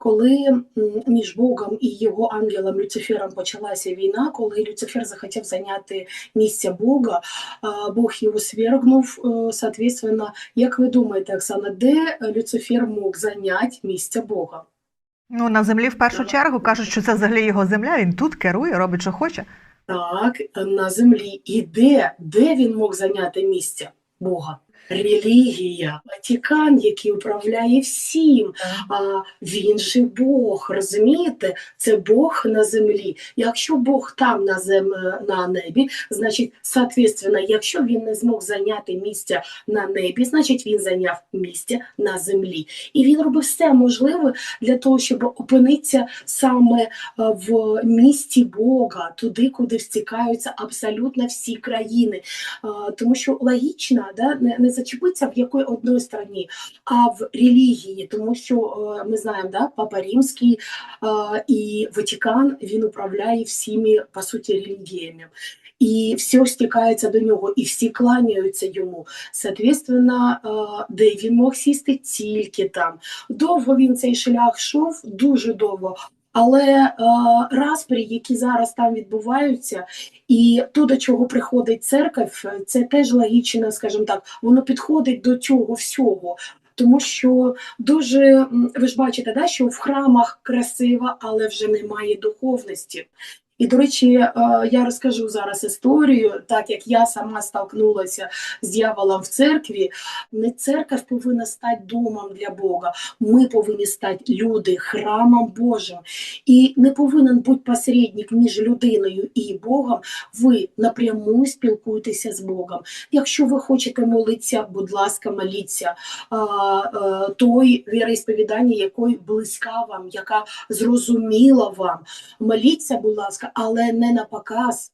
коли між Богом і його ангелом Люцифером почалася війна, коли Люцифер захотів зайняти місце Бога, Бог його свергнув, е, соответственно, як ви думаєте, Оксана, де Люцифер мог зайняти місце Бога? Ну, на землі в першу чергу кажуть, що це взагалі його земля, він тут керує, робить, що хоче. Так, на землі. І де? Де він мог зайняти місце Бога? Релігія, Ватикан, який управляє всім. А він же Бог, розумієте? Це Бог на землі. Якщо Бог там на зем... на небі, значить, соответственно, якщо він не змог зайняти місце на небі, значить він зайняв місце на землі. І він робив все можливе для того, щоб опинитися саме е, в місті Бога, туди, куди стікаються абсолютно всі країни. Тому що логічно да, не, не зачепитися в якої одної стороні, а в релігії, тому що е, ми знаємо, да, Папа Римський е, і Ватикан він управляє всіми по суті релігіями. І все стікається до нього, і всі кланяються йому. Соответственно, е, де він мог сісти тільки там. Довго він цей шлях йшов, дуже довго. Але е, распрі, які зараз там відбуваються, і то, до чого приходить церква, це теж логічно, скажімо так, воно підходить до цього всього. Тому що дуже ви ж бачите, да, що в храмах красиво, але вже немає духовності. І, до речі, е, я розкажу зараз історію, так як я сама столкнулася з дьяволом в церкві. Не церква повинна стати домом для Бога. Ми повинні стати люди, храмом Божим. І не повинен бути посередник між людиною і Богом. Ви напряму спілкуєтеся з Богом. Якщо ви хочете молитися, будь ласка, моліться а, той віроісповідання, якої близька вам, яка зрозуміла вам. Моліться, будь ласка, але не на показ.